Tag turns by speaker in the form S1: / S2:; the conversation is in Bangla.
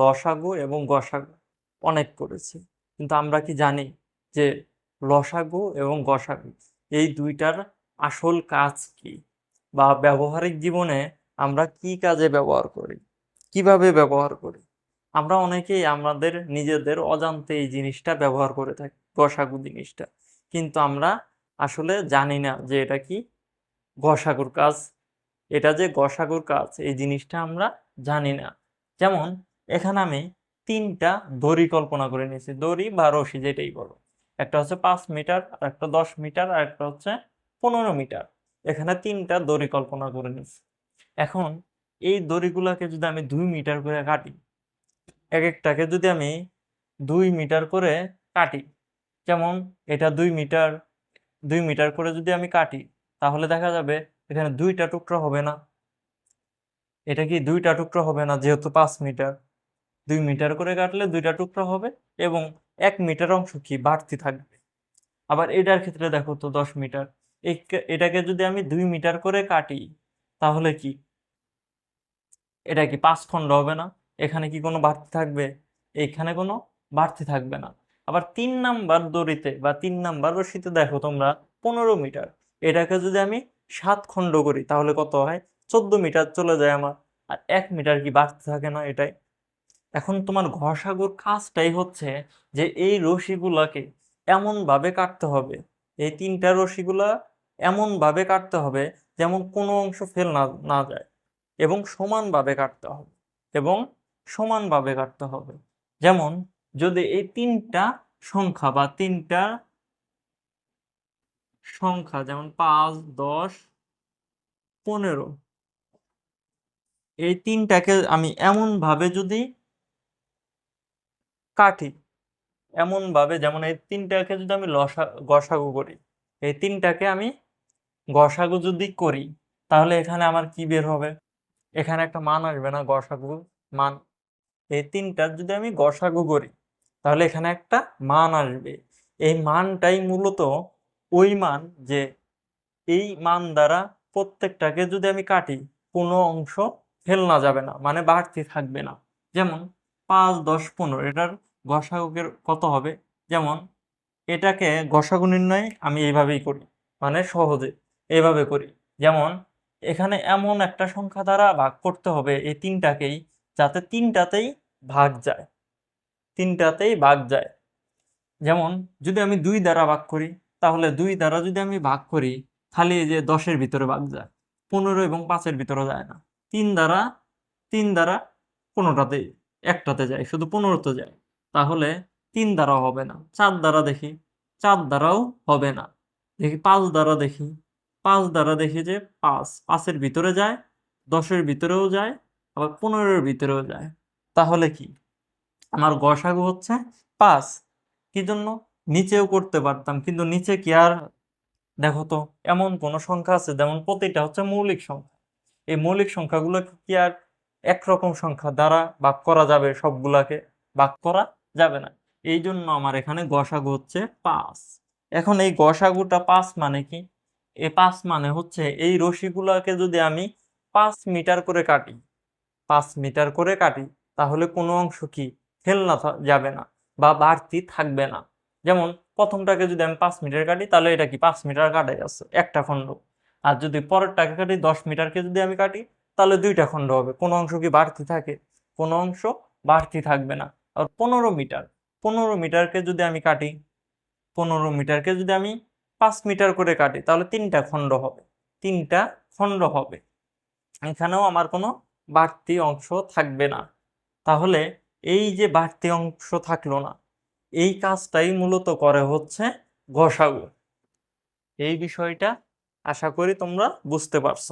S1: লসাগু এবং গসাগু অনেক করেছি। কিন্তু আমরা কি জানি যে লসাগু এবং গসাগু এই দুইটার আসল কাজ কি বা ব্যবহারিক জীবনে আমরা কি কাজে ব্যবহার করি, কীভাবে ব্যবহার করি? আমরা অনেকেই আমাদের নিজেদের অজান্তে এই জিনিসটা ব্যবহার করে থাকি, গসাগু জিনিসটা। কিন্তু আমরা আসলে জানি না যে এটা কি গসাগুর কাজ। এটা যে গসাগুর কাজ, এই জিনিসটা আমরা জানি না। যেমন এখানে আমি তিনটা দড়ি কল্পনা করে নিয়েছি। দড়ি বা রশি যেটাই বলো। একটা হচ্ছে পাঁচ মিটার আর একটা দশ মিটার আর একটা হচ্ছে পনেরো মিটার। এখানে তিনটা দড়ি কল্পনা করে নিয়েছি। এখন এই দড়িগুলোকে যদি আমি দুই মিটার করে কাটি এক একটাকে যদি আমি দুই মিটার করে কাটি, যেমন এটা দুই মিটার দুই মিটার করে যদি আমি কাটি, তাহলে দেখা যাবে এখানে দুইটা টুকরো হবে না। এটা কি দুইটা টুকরো হবে না, যেহেতু পাঁচ মিটার? দুই মিটার করে কাটলে দুইটা টুকরো হবে এবং এক মিটার অংশ কি বাড়তি থাকবে। আবার এটার ক্ষেত্রে দেখো তো দশ মিটার। এটাকে যদি আমি দুই মিটার করে কাটি, তাহলে কি? এটা কি পাঁচ খণ্ড হবে না? এখানে কি কোনো বাড়তি থাকবে? এখানে কোনো বাড়তি থাকবে না। আবার তিন নাম্বার দড়িতে বা তিন নাম্বার রশিতে দেখো তোমরা পনেরো মিটার। এটাকে যদি আমি সাত খণ্ড করি, তাহলে কত হয়? চোদ্দ মিটার চলে যায় আমার। আর এক মিটার কি বাড়তি থাকে না এটাই? এখন তোমার ঘষাগুর কাজটাই হচ্ছে যে এই রশিগুলাকে এমনভাবে কাটতে হবে। এই তিনটা রশিগুলা এমনভাবে কাটতে হবে যেমন কোনো অংশ ফেল না না যায় এবং সমানভাবে কাটতে হবে এবং সমানভাবে কাটতে হবে। যেমন যদি এই তিনটা সংখ্যা বা তিনটা সংখ্যা যেমন পাঁচ, দশ, পনেরো, এই তিনটাকে আমি এমন ভাবে যদি কাটি এমন ভাবে যেমন এই তিনটাকে যদি আমি লসা, গসাগু করি, এই তিনটাকে আমি গসাগু যদি করি, তাহলে এখানে আমার কি বের হবে? এখানে একটা মান আসবে না, গসাগু মান। এই তিনটার যদি আমি গসাগু করি, তাহলে এখানে একটা মান আসবে। এই মানটাই মূলত ওই মান যে এই মান দ্বারা প্রত্যেকটাকে যদি আমি কাটি, কোনো অংশ ফেলনা যাবে না মানে বাড়তি থাকবে না। যেমন পাঁচ, দশ, পনেরো, এটার গসাগুকের কত হবে? যেমন, এটাকে গসাগু নির্ণয় আমি এইভাবেই করি মানে সহজে এইভাবে করি। যেমন, এখানে এমন একটা সংখ্যা দ্বারা ভাগ করতে হবে এই তিনটাকেই, যাতে তিনটাতেই ভাগ যায়। তিনটাতেই ভাগ যায়। যেমন, যদি আমি দুই দ্বারা ভাগ করি, তাহলে দুই দ্বারা যদি আমি ভাগ করি, খালি যে দশের ভিতরে ভাগ যায়, পনেরো এবং পাঁচের ভিতরে যায় না। তিন দ্বারা তিন দ্বারা কোনোটাতে একটাতে যায়, শুধু পনেরোতে যায়। তাহলে তিন দ্বারাও হবে না। চার দ্বারা দেখি। চার দ্বারাও হবে না। দেখি পাঁচ দ্বারা দেখি। পাঁচ দ্বারা দেখি যে পাঁচ। পাঁচের ভিতরে যায়, দশের ভিতরেও যায়, আবার পনেরোর ভিতরেও যায়। তাহলে কি? আমার গসাগু হচ্ছে পাঁচ। কি জন্য? নিচেও করতে পারতাম। কিন্তু নিচে কি আর? দেখো তো, এমন কোন সংখ্যা আছে যেমন প্রতিটা হচ্ছে মৌলিক সংখ্যা। এই মৌলিক সংখ্যাগুলো কি আর একরকম সংখ্যা দ্বারা ভাগ করা যাবে সবগুলাকে? ভাগ করা যাবে না। এই জন্য আমার এখানে গসাগু হচ্ছে পাঁচ। এখন এই গসাগুটা পাঁচ মানে কি? এ পাঁচ মানে হচ্ছে এই রশিগুলাকে যদি আমি পাঁচ মিটার করে কাটি, পাঁচ মিটার করে কাটি, তাহলে কোনো অংশ কি ফেল না থা- যাবে না বা বাড়তি থাকবে না। যেমন প্রথমটাকে যদি আমি পাঁচ মিটার কাটি, তাহলে এটা কি পাঁচ মিটার কাটাই আছে একটা খণ্ড। আর যদি পরেরটাকে কাটি, দশ মিটারকে যদি আমি কাটি, তাহলে দুইটা খণ্ড হবে। কোনো অংশ কি বাড়তি থাকে? কোনো অংশ বাড়তি থাকবে না। আর পনেরো মিটার। পনেরো মিটারকে যদি আমি কাটি, পনেরো মিটারকে যদি আমি পাঁচ মিটার করে কাটি, তাহলে তিনটা খণ্ড হবে। তিনটা খণ্ড হবে। এখানেও আমার কোনো বাড়তি অংশ থাকবে না। তাহলে এই যে বাড়তি অংশ থাকল না, এই কাজটাই মূলত করে হচ্ছে গসাগু এই বিষয়টা আশা করি তোমরা বুঝতে পারছ।